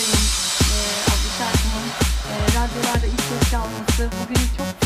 mutluyum. E, ee, adlı şarkımın e, radyolarda ilk kez çalması bugün çok